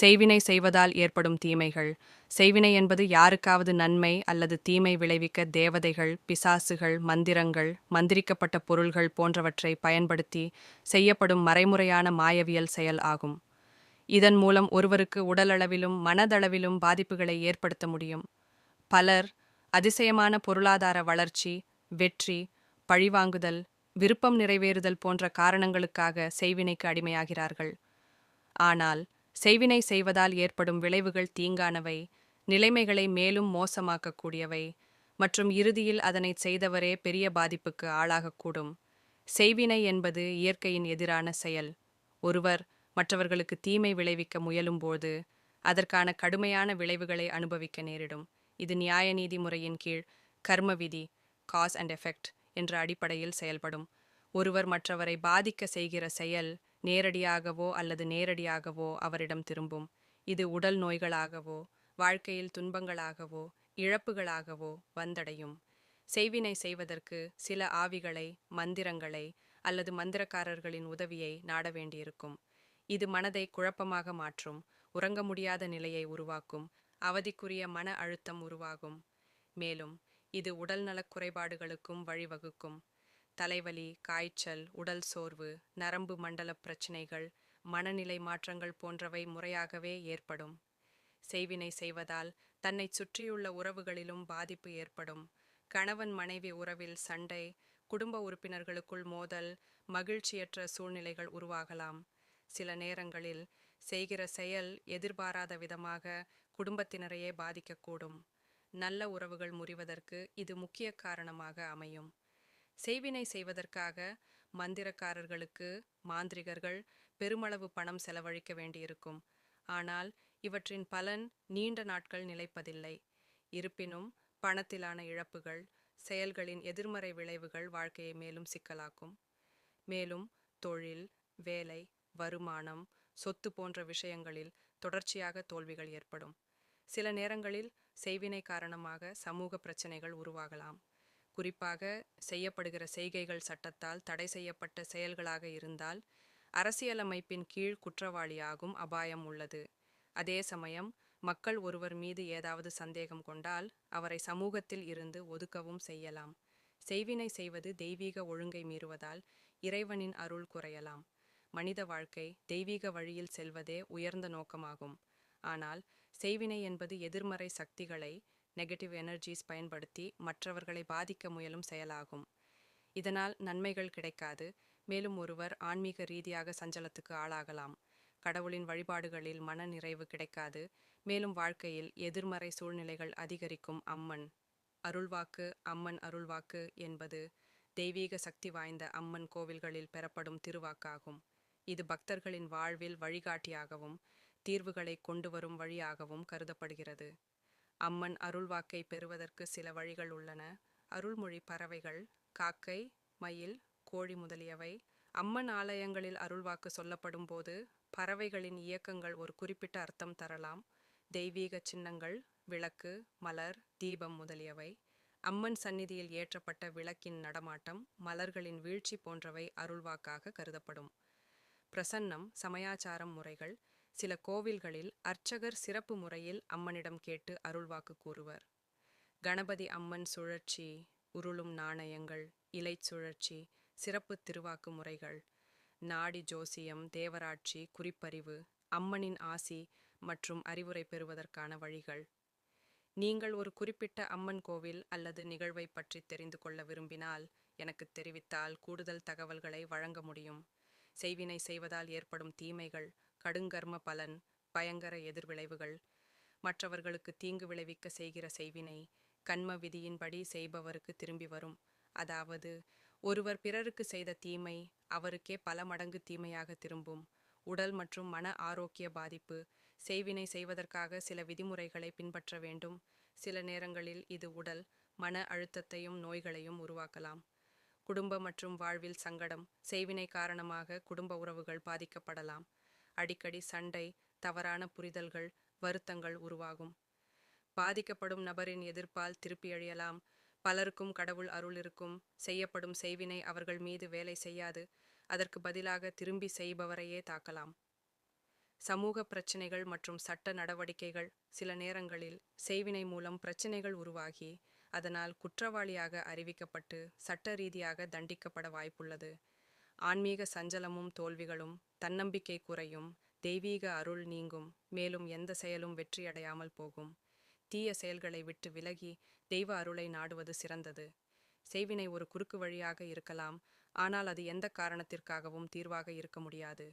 செய்வினை செய்வதால் ஏற்படும் தீமைகள். செய்வினை என்பது யாருக்காவது நன்மை அல்லது தீமை விளைவிக்க தேவதைகள் பிசாசுகள் மந்திரங்கள் மந்திரிக்கப்பட்ட பொருள்கள் போன்றவற்றை பயன்படுத்தி செய்யப்படும் மறைமுறையான மாயவியல் செயல் ஆகும். இதன் மூலம் ஒருவருக்கு உடலளவிலும் மனதளவிலும் பாதிப்புகளை ஏற்படுத்த முடியும். பலர் அதிசயமான பொருளாதார வளர்ச்சி வெற்றி பழிவாங்குதல் விருப்பம் நிறைவேறுதல் போன்ற காரணங்களுக்காக செய்வினைக்கு அடிமையாகிறார்கள். ஆனால் செய்வினை செய்வதால் ஏற்படும் விளைவுகள் தீங்கானவை நிலைமைகளை மேலும் மோசமாக்கக்கூடியவை மற்றும் இறுதியில் அதனை செய்தவரே பெரிய பாதிப்புக்கு ஆளாகக்கூடும். செய்வினை என்பது இயற்கையின் எதிரான செயல். ஒருவர் மற்றவர்களுக்கு தீமை விளைவிக்க முயலும்போது அதற்கான கடுமையான விளைவுகளை அனுபவிக்க நேரிடும். இது நியாய நீதி முறையின் கீழ் கர்ம விதி காஸ் அண்ட் எஃபெக்ட் என்ற அடிப்படையில் செயல்படும். ஒருவர் மற்றவரை பாதிக்க செய்கிற செயல் நேரடியாகவோ அல்லது நேரடியாகவோ அவரிடம் திரும்பும். இது உடல் நோய்களாகவோ வாழ்க்கையில் துன்பங்களாகவோ இழப்புகளாகவோ வந்தடையும். செய்வினை செய்வதற்கு சில ஆவிகளை மந்திரங்களை அல்லது மந்திரக்காரர்களின் உதவியை நாட வேண்டியிருக்கும். இது மனதை குழப்பமாக மாற்றும் உறங்க முடியாத நிலையை உருவாக்கும் அவதிக்குரிய மன அழுத்தம் உருவாகும். மேலும் இது உடல்நலக் குறைபாடுகளுக்கும் வழிவகுக்கும். தலைவலி காய்ச்சல் உடல் சோர்வு நரம்பு மண்டல பிரச்சினைகள் மனநிலை மாற்றங்கள் போன்றவை முறையாகவே ஏற்படும். செய்வினை செய்வதால் தன்னை சுற்றியுள்ள உறவுகளிலும் பாதிப்பு ஏற்படும். கணவன் மனைவி உறவில் சண்டை குடும்ப உறுப்பினர்களுக்குள் மோதல் மகிழ்ச்சியற்ற சூழ்நிலைகள் உருவாகலாம். சில நேரங்களில் செய்கிற செயல் எதிர்பாராத விதமாக குடும்பத்தினரையே பாதிக்கக்கூடும். நல்ல உறவுகள் முறிவதற்கு இது முக்கிய காரணமாக அமையும். செய்வினை செய்வதற்காக மந்திரக்காரர்களுக்கு மாந்திரிகர்கள் பெருமளவு பணம் செலவழிக்க வேண்டியிருக்கும். ஆனால் இவற்றின் பலன் நீண்ட நாட்கள் நிலைப்பதில்லை. இருப்பினும் பணத்திலான இழப்புகள் செயல்களின் எதிர்மறை விளைவுகள் வாழ்க்கையை மேலும் சிக்கலாக்கும். மேலும் தொழில் வேலை வருமானம் சொத்து போன்ற விஷயங்களில் தொடர்ச்சியாக தோல்விகள் ஏற்படும். சில நேரங்களில் செய்வினை காரணமாக சமூக பிரச்சனைகள் உருவாகலாம். குறிப்பாக செய்யப்படுகிற செய்கைகள் சட்டத்தால் தடை செய்யப்பட்ட செயல்களாக இருந்தால் அரசியலமைப்பின் கீழ் குற்றவாளியாகும் அபாயம் உள்ளது. அதே சமயம் மக்கள் ஒருவர் மீது ஏதாவது சந்தேகம் கொண்டால் அவரை சமூகத்தில் இருந்து ஒதுக்கவும் செய்யலாம். செய்வினை செய்வது தெய்வீக ஒழுங்கை மீறுவதால் இறைவனின் அருள் குறையலாம். மனித வாழ்க்கை தெய்வீக வழியில் செல்வதே உயர்ந்த நோக்கமாகும். ஆனால் செய்வினை என்பது எதிர்மறை சக்திகளை நெகட்டிவ் எனர்ஜிஸ் பயன்படுத்தி மற்றவர்களை பாதிக்க முயலும் செயலாகும். இதனால் நன்மைகள் கிடைக்காது. மேலும் ஒருவர் ஆன்மீக ரீதியாக சஞ்சலத்துக்கு ஆளாகலாம். கடவுளின் வழிபாடுகளில் மன நிறைவு கிடைக்காது. மேலும் வாழ்க்கையில் எதிர்மறை சூழ்நிலைகள் அதிகரிக்கும் அம்மன். அருள்வாக்கு அம்மன் அருள்வாக்கு என்பது தெய்வீக சக்தி வாய்ந்த அம்மன் கோவில்களில் பெறப்படும் திருவாக்காகும். இது பக்தர்களின் வாழ்வில் வழிகாட்டியாகவும் தீர்வுகளை கொண்டு வரும் வழியாகவும் கருதப்படுகிறது. அம்மன் அருள்வாக்கை பெறுவதற்கு சில வழிகள் உள்ளன. அருள்மொழி பறவைகள் காக்கை மயில் கோழி முதலியவை. அம்மன் ஆலயங்களில் அருள்வாக்கு சொல்லப்படும் போது பறவைகளின் இயக்கங்கள் ஒரு குறிப்பிட்ட அர்த்தம் தரலாம். தெய்வீக சின்னங்கள் விளக்கு மலர் தீபம் முதலியவை. அம்மன் சந்நிதியில் ஏற்றப்பட்ட விளக்கின் நடமாட்டம் மலர்களின் வீழ்ச்சி போன்றவை அருள்வாக்காக கருதப்படும். பிரசன்னம் சமயாச்சாரம் முறைகள் சில கோவில்களில் அர்ச்சகர் சிறப்பு முறையில் அம்மனிடம் கேட்டு அருள்வாக்கு கூறுவர். கணபதி அம்மன் சுழற்சி உருளும் நாணயங்கள் இலை சுழற்சி சிறப்பு திருவாக்கு முறைகள் நாடி ஜோசியம் தேவராட்சி குறிப்பறிவு அம்மனின் ஆசி மற்றும் அறிவுரை பெறுவதற்கான வழிகள். நீங்கள் ஒரு குறிப்பிட்ட அம்மன் கோவில் அல்லது நிகழ்வை பற்றி தெரிந்து கொள்ள விரும்பினால் எனக்கு தெரிவித்தால் கூடுதல் தகவல்களை வழங்க முடியும். செய்வினை செய்வதால் ஏற்படும் தீமைகள் கடுங்கர்ம பலன் பயங்கர எதிர்விளைவுகள் மற்றவர்களுக்கு தீங்கு விளைவிக்க செய்கிற செய்வினை கண்ம விதியின்படி செய்பவருக்கு திரும்பி வரும். அதாவது ஒருவர் பிறருக்கு செய்த தீமை அவருக்கே பல மடங்கு தீமையாக திரும்பும். உடல் மற்றும் மன ஆரோக்கிய பாதிப்பு செய்வினை செய்வதற்காக சில விதிமுறைகளை பின்பற்ற வேண்டும். சில நேரங்களில் இது உடல் மன அழுத்தத்தையும் நோய்களையும் உருவாக்கலாம். குடும்ப மற்றும் வாழ்வில் சங்கடம் செய்வினை காரணமாக குடும்ப உறவுகள் பாதிக்கப்படலாம். அடிக்கடி சண்டை தவறான புரிதல்கள் வருத்தங்கள் உருவாகும். பாதிக்கப்படும் நபரின் எதிர்ப்பால் திருப்பி அழியலாம். பலருக்கும் கடவுள் அருள் இருக்கும். செய்யப்படும் செய்வினை அவர்கள் மீது வேலை செய்யாது. அதற்கு பதிலாக திரும்பி செய்பவரையே தாக்கலாம். சமூக பிரச்சினைகள் மற்றும் சட்ட நடவடிக்கைகள் சில நேரங்களில் செய்வினை மூலம் பிரச்சினைகள் உருவாகி அதனால் குற்றவாளியாக அறிவிக்கப்பட்டு சட்ட ரீதியாக தண்டிக்கப்பட வாய்ப்புள்ளது. ஆன்மீக சஞ்சலமும் தோல்விகளும் தன்னம்பிக்கை குறையும் தெய்வீக அருள் நீங்கும் மேலும் எந்த செயலும் வெற்றியடையாமல் போகும். தீய செயல்களை விட்டு விலகி தெய்வ அருளை நாடுவது சிறந்தது. செய்வினை ஒரு குறுக்கு வழியாக இருக்கலாம் ஆனால் அது எந்த காரணத்திற்காகவும் தீர்வாக இருக்க முடியாது.